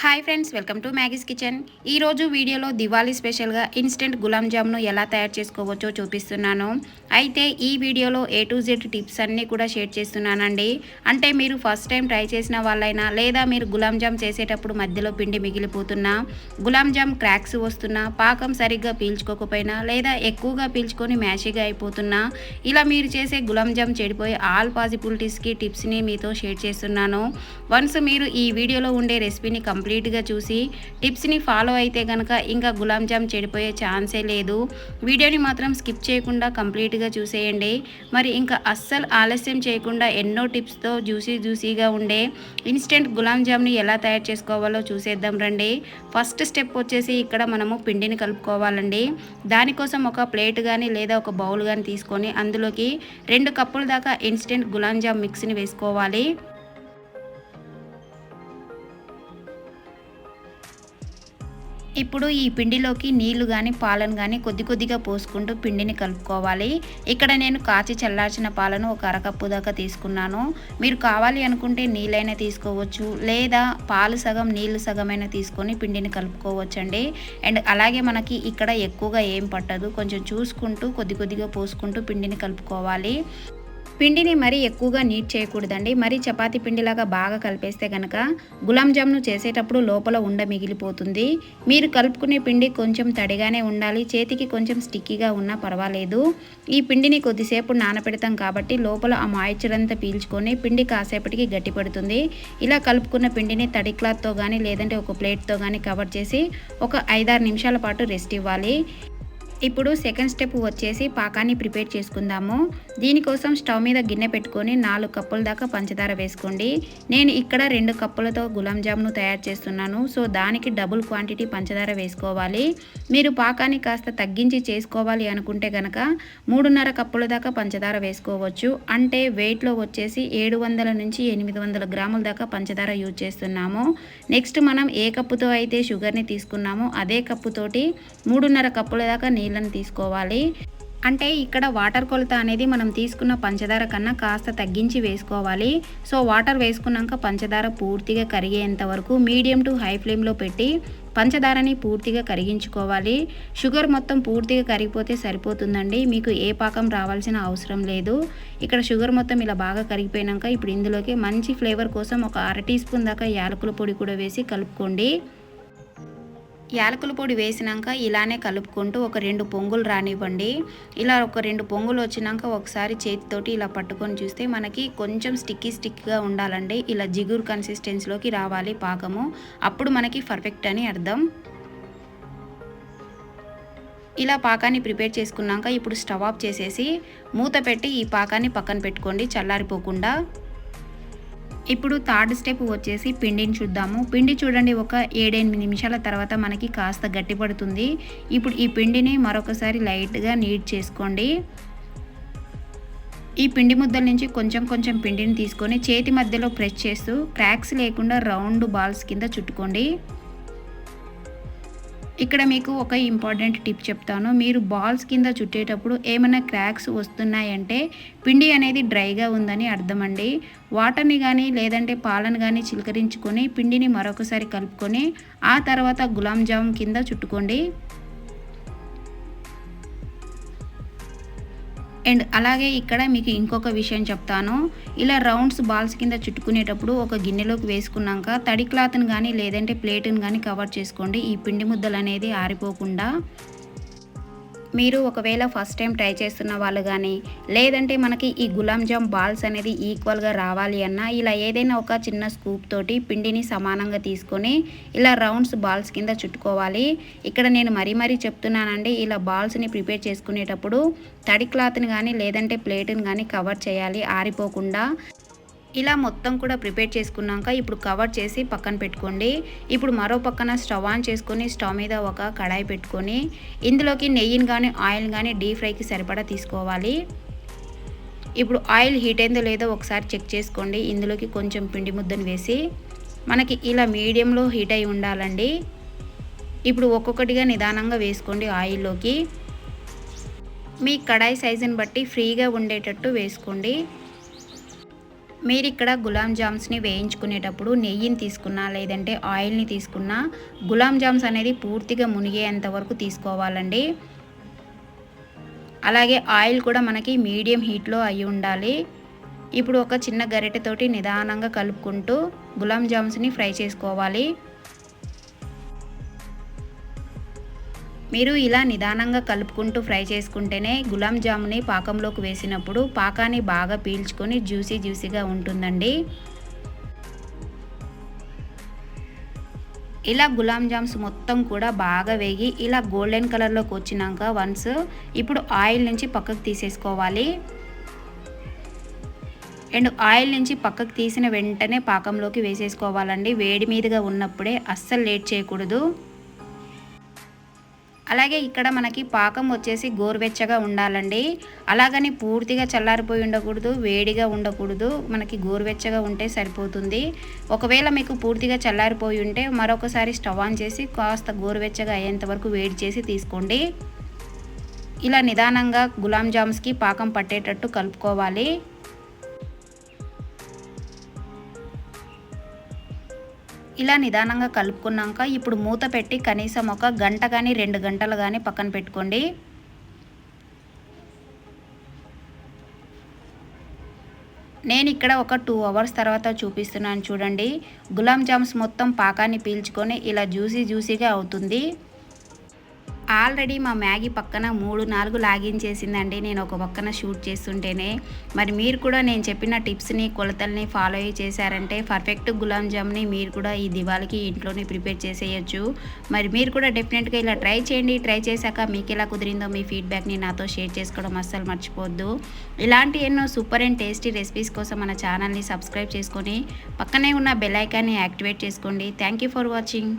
Hi friends welcome to Maggie's kitchen ఈరోజు వీడియోలో దివాళీ స్పెషల్గా ఇన్స్టెంట్ గులాబ్ జామ్ను ఎలా తయారు చేసుకోవచ్చో చూపిస్తున్నాను. అయితే ఈ వీడియోలో ఏ టు జెడ్ టిప్స్ అన్నీ కూడా షేర్ చేస్తున్నానండి. అంటే మీరు ఫస్ట్ టైం ట్రై చేసిన వాళ్ళైనా లేదా మీరు గులాబ్ జామ్ చేసేటప్పుడు మధ్యలో పిండి మిగిలిపోతున్నా గులాబ్ జామ్ క్రాక్స్ వస్తున్నా పాకం సరిగ్గా పీల్చుకోకపోయినా లేదా ఎక్కువగా పీల్చుకొని మ్యాషిగా అయిపోతున్నా ఇలా మీరు చేసే గులాబ్ జామ్ చెడిపోయే ఆల్ పాసిబిలిటీస్కి టిప్స్ని మీతో షేర్ చేస్తున్నాను. వన్స్ మీరు ఈ వీడియోలో ఉండే రెసిపీని కంప్లీట్గా చూసి టిప్స్ని ఫాలో అయితే కనుక ఇంకా గులాబ్ జామ్ చెడిపోయే ఛాన్సే లేదు. వీడియోని మాత్రం స్కిప్ చేయకుండా కంప్లీట్గా చూసేయండి. మరి ఇంకా అస్సలు ఆలస్యం చేయకుండా ఎన్నో టిప్స్తో జ్యూసీ జ్యూసీగా ఉండే ఇన్స్టెంట్ గులాబ్ జామ్ని ఎలా తయారు చేసుకోవాలో చూసేద్దాం రండి. ఫస్ట్ స్టెప్ వచ్చేసి ఇక్కడ మనము పిండిని కలుపుకోవాలండి. దానికోసం ఒక ప్లేట్ కానీ లేదా ఒక బౌల్ కానీ తీసుకొని అందులోకి రెండు కప్పుల దాకా ఇన్స్టెంట్ గులాబ్ జామ్ మిక్స్ని వేసుకోవాలి. ఇప్పుడు ఈ పిండిలోకి నీళ్ళు కానీ పాలను కానీ కొద్ది కొద్దిగా పోసుకుంటూ పిండిని కలుపుకోవాలి. ఇక్కడ నేను కాచి చల్లార్చిన పాలను ఒక అరకప్పు దాకా తీసుకున్నాను. మీరు కావాలి అనుకుంటే నీళ్ళైనా తీసుకోవచ్చు లేదా పాలు సగం నీళ్ళు సగమైనా తీసుకొని పిండిని కలుపుకోవచ్చండి. అండ్ అలాగే మనకి ఇక్కడ ఎక్కువగా ఏం పట్టదు కొంచెం చూసుకుంటూ కొద్ది కొద్దిగా పోసుకుంటూ పిండిని కలుపుకోవాలి. పిండిని మరీ ఎక్కువగా నీట్ చేయకూడదండి. మరీ చపాతి పిండిలాగా బాగా కలిపేస్తే కనుక గులాబ్ జామ్ను చేసేటప్పుడు లోపల ఉండ మిగిలిపోతుంది. మీరు కలుపుకునే పిండి కొంచెం తడిగానే ఉండాలి. చేతికి కొంచెం స్టిక్కీగా ఉన్నా పర్వాలేదు. ఈ పిండిని కొద్దిసేపు నానపెడతాం కాబట్టి లోపల ఆ మాయిచర్ అంతా పీల్చుకొని పిండి కాసేపటికి గట్టిపడుతుంది. ఇలా కలుపుకున్న పిండిని తడి క్లాత్తో కానీ లేదంటే ఒక ప్లేట్తో కానీ కవర్ చేసి ఒక ఐదారు నిమిషాల పాటు రెస్ట్ ఇవ్వాలి. ఇప్పుడు సెకండ్ స్టెప్ వచ్చేసి పాకాన్ని ప్రిపేర్ చేసుకుందాము. దీనికోసం స్టవ్ మీద గిన్నె పెట్టుకొని నాలుగు కప్పుల దాకా పంచదార వేసుకోండి. నేను ఇక్కడ రెండు కప్పులతో గులాబ్ జామ్ను తయారు చేస్తున్నాను. సో దానికి డబుల్ క్వాంటిటీ పంచదార వేసుకోవాలి. మీరు పాకాన్ని కాస్త తగ్గించి చేసుకోవాలి అనుకుంటే కనుక మూడున్నర కప్పుల దాకా పంచదార వేసుకోవచ్చు. అంటే వెయిట్లో వచ్చేసి ఏడు వందల నుంచి ఎనిమిది వందల గ్రాముల దాకా పంచదార యూజ్ చేస్తున్నాము. నెక్స్ట్ మనం ఏ కప్పుతో అయితే షుగర్ని తీసుకున్నామో అదే కప్పుతోటి మూడున్నర కప్పుల దాకా నీళ్ళని తీసుకోవాలి. అంటే ఇక్కడ వాటర్ కొలత అనేది మనం తీసుకున్న పంచదార కన్నా కాస్త తగ్గించి వేసుకోవాలి. సో వాటర్ వేసుకున్నాక పంచదార పూర్తిగా కరిగేంత వరకు మీడియం టు హై ఫ్లేమ్లో పెట్టి పంచదారని పూర్తిగా కరిగించుకోవాలి. షుగర్ మొత్తం పూర్తిగా కరిగిపోతే సరిపోతుందండి. మీకు ఏ పాకం రావాల్సిన అవసరం లేదు. ఇక్కడ షుగర్ మొత్తం ఇలా బాగా కరిగిపోయాక ఇప్పుడు ఇందులోకి మంచి ఫ్లేవర్ కోసం ఒక అర టీ స్పూన్ దాకా యాలకుల పొడి కూడా వేసి కలుపుకోండి. యాలకుల పొడి వేసినాక ఇలానే కలుపుకుంటూ ఒక రెండు పొంగులు రానివ్వండి. ఇలా ఒక రెండు పొంగులు వచ్చినాక ఒకసారి చేతితోటి ఇలా పట్టుకొని చూస్తే మనకి కొంచెం స్టిక్కీ స్టిక్గా ఉండాలండి. ఇలా జిగురు కన్సిస్టెన్సీలోకి రావాలి పాకము. అప్పుడు మనకి పర్ఫెక్ట్ అని అర్థం. ఇలా పాకాన్ని ప్రిపేర్ చేసుకున్నాక ఇప్పుడు స్టవ్ ఆఫ్ చేసేసి మూత పెట్టి ఈ పాకాన్ని పక్కన పెట్టుకోండి చల్లారిపోకుండా. ఇప్పుడు థర్డ్ స్టెప్ వచ్చేసి పిండిని చూద్దాము. పిండి చూడండి ఒక ఏడెనిమిది నిమిషాల తర్వాత మనకి కాస్త గట్టిపడుతుంది ఇప్పుడు ఈ పిండిని మరొకసారి లైట్గా నీట్ చేసుకోండి. ఈ పిండి ముద్దల నుంచి కొంచెం కొంచెం పిండిని తీసుకొని చేతి మధ్యలో ప్రెస్ చేస్తూ క్రాక్స్ లేకుండా రౌండ్ బాల్స్ కింద చుట్టుకోండి. ఇక్కడ మీకు ఒక ఇంపార్టెంట్ టిప్ చెప్తాను. మీరు బాల్స్ కింద చుట్టేటప్పుడు ఏమైనా క్రాక్స్ వస్తున్నాయంటే పిండి అనేది డ్రైగా ఉందని అర్థమండి. వాటర్ని కానీ లేదంటే పాలను కానీ చిలకరించుకొని పిండిని మరొకసారి కలుపుకొని ఆ తర్వాత గులాబ్ జామ్ కింద చుట్టుకోండి. అండ్ అలాగే ఇక్కడ మీకు ఇంకొక విషయం చెప్తాను. ఇలా రౌండ్స్ బాల్స్ కింద చుట్టుకునేటప్పుడు ఒక గిన్నెలోకి వేసుకున్నాక తడి క్లాత్ని కానీ లేదంటే ప్లేట్ని కానీ కవర్ చేసుకోండి. ఈ పిండి ముద్దలు అనేది ఆరిపోకుండా మీరు ఒకవేళ ఫస్ట్ టైం ట్రై చేస్తున్న వాళ్ళు కానీ లేదంటే మనకి ఈ గులాబ్ జామ్ బాల్స్ అనేది ఈక్వల్గా రావాలి అన్నా ఇలా ఏదైనా ఒక చిన్న స్కూప్ తోటి పిండిని సమానంగా తీసుకొని ఇలా రౌండ్స్ బాల్స్ కింద చుట్టుకోవాలి. ఇక్కడ నేను మరీ మరీ చెప్తున్నానండి ఇలా బాల్స్ని ప్రిపేర్ చేసుకునేటప్పుడు తడి క్లాత్ని కానీ లేదంటే ప్లేట్ని కానీ కవర్ చేయాలి ఆరిపోకుండా. ఇలా మొత్తం కూడా ప్రిపేర్ చేసుకున్నాక ఇప్పుడు కవర్ చేసి పక్కన పెట్టుకోండి. ఇప్పుడు మరో పక్కన స్టవ్ ఆన్ చేసుకొని స్టవ్ మీద ఒక కడాయి పెట్టుకొని ఇందులోకి నెయ్యిని కానీ ఆయిల్ కానీ డీప్ ఫ్రైకి సరిపడా తీసుకోవాలి. ఇప్పుడు ఆయిల్ హీట్ అయిందో లేదో ఒకసారి చెక్ చేసుకోండి. ఇందులోకి కొంచెం పిండి ముద్దను వేసి మనకి ఇలా మీడియంలో హీట్ అయి ఉండాలండి. ఇప్పుడు ఒక్కొక్కటిగా నిదానంగా వేసుకోండి ఆయిల్లోకి. మీ కడాయి సైజుని బట్టి ఫ్రీగా ఉండేటట్టు వేసుకోండి. మీరు ఇక్కడ గులాబ్ జామ్స్ని వేయించుకునేటప్పుడు నెయ్యిని తీసుకున్నా లేదంటే ఆయిల్ని తీసుకున్నా గులాబ్ జామ్స్ అనేది పూర్తిగా మునిగేంత వరకు తీసుకోవాలండి. అలాగే ఆయిల్ కూడా మనకి మీడియం హీట్లో అయి ఉండాలి. ఇప్పుడు ఒక చిన్న గరిటెతోటి నిదానంగా కలుపుకుంటూ గులాబ్ జామ్స్ని ఫ్రై చేసుకోవాలి. మీరు ఇలా నిదానంగా కలుపుకుంటూ ఫ్రై చేసుకుంటేనే గులాబ్ జాముని పాకంలోకి వేసినప్పుడు పాకాన్ని బాగా పీల్చుకొని జ్యూసీ జ్యూసీగా ఉంటుందండి. ఇలా గులాబ్ జామ్స్ మొత్తం కూడా బాగా వేగి ఇలా గోల్డెన్ కలర్లోకి వచ్చినాక వన్స్ ఇప్పుడు ఆయిల్ నుంచి పక్కకు తీసేసుకోవాలి. అండ్ ఆయిల్ నుంచి పక్కకు తీసిన వెంటనే పాకంలోకి వేసేసుకోవాలండి. వేడి మీదుగా ఉన్నప్పుడే అస్సలు లేట్ చేయకూడదు. అలాగే ఇక్కడ మనకి పాకం వచ్చేసి గోరువెచ్చగా ఉండాలండి. అలాగని పూర్తిగా చల్లారిపోయి ఉండకూడదు వేడిగా ఉండకూడదు. మనకి గోరువెచ్చగా ఉంటే సరిపోతుంది. ఒకవేళ మీకు పూర్తిగా చల్లారిపోయి ఉంటే మరొకసారి స్టవ్ ఆన్ చేసి కాస్త గోరువెచ్చగా అయ్యేంత వరకు వేడి చేసి తీసుకోండి. ఇలా నిదానంగా గులాబ్ జామ్స్కి పాకం పట్టేటట్టు కలుపుకోవాలి. ఇలా నిదానంగా కలుపుకున్నాక ఇప్పుడు మూత పెట్టి కనీసం ఒక గంట కానీ రెండు గంటలు కానీ పక్కన పెట్టుకోండి. నేను ఇక్కడ ఒక టూ అవర్స్ తర్వాత చూపిస్తున్నాను చూడండి. గులాబ్ జామ్స్ మొత్తం పాకాన్ని పీల్చుకొని ఇలా జ్యూసీ జ్యూసీగా అవుతుంది. ఆల్రెడీ మా మ్యాగీ పక్కన మూడు నాలుగు లాగించేసిందండి. నేను ఒక పక్కన షూట్ చేస్తుంటేనే. మరి మీరు కూడా నేను చెప్పిన టిప్స్ని కొలతల్ని ఫాలో అయ్యి చేశారంటే పర్ఫెక్ట్ గులాబ్ జామ్ని మీరు కూడా ఈ దివాళికి ఇంట్లోనే ప్రిపేర్ చేసేయచ్చు. మరి మీరు కూడా డెఫినెట్గా ఇలా ట్రై చేయండి. ట్రై చేశాక మీకు ఎలా కుదిరిందో మీ ఫీడ్బ్యాక్ని నాతో షేర్ చేసుకోవడం అస్సలు మర్చిపోవద్దు. ఇలాంటి ఎన్నో సూపర్ అండ్ టేస్టీ రెసిపీస్ కోసం మన ఛానల్ని సబ్స్క్రైబ్ చేసుకొని పక్కనే ఉన్న బెల్ ఐకాన్ని యాక్టివేట్ చేసుకోండి. Thank you for watching.